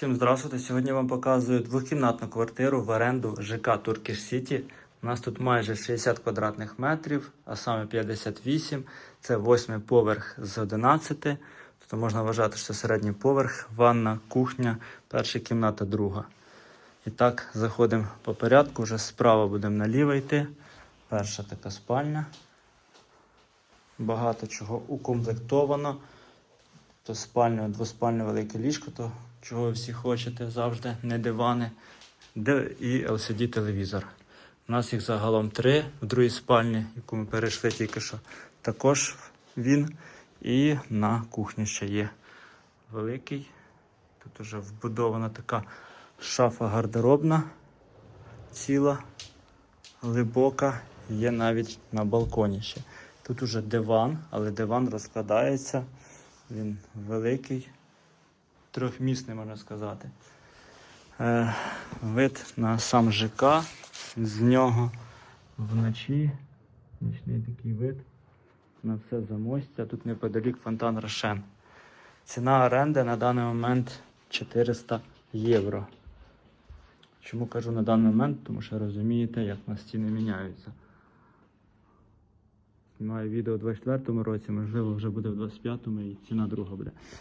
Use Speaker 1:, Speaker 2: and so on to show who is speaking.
Speaker 1: Всім здравствуйте. Сьогодні вам показую двохкімнатну квартиру в оренду ЖК Turkish City. У нас тут майже 60 квадратних метрів, а саме 58. Це восьмий поверх з 11. Тобто можна вважати, що це середній поверх, ванна, кухня, перша кімната, друга. І так, заходимо по порядку. Вже справа будемо наліво йти. Перша така спальня. Багато чого укомплектовано. То спальня, двоспальне велике ліжко, то чого ви всі хочете завжди, не дивани. Де і LCD телевізор. У нас їх загалом три в другій спальні, яку ми перейшли тільки що. Також він. І на кухні ще є великий. Тут вже вбудована така шафа гардеробна ціла, глибока, є навіть на балконі ще. Тут уже диван, але диван розкладається. Він великий, трьохмісний, можна сказати. Е, вид на сам ЖК. З нього вночі. Нічний такий вид. На все замостя. Тут неподалік фонтан Рошен. Ціна оренди на даний момент 400 євро. Чому кажу на даний момент? Тому що розумієте, як у нас ціни міняються. Знімаю відео у 24-му році, можливо, вже буде в 25-му і ціна друга буде.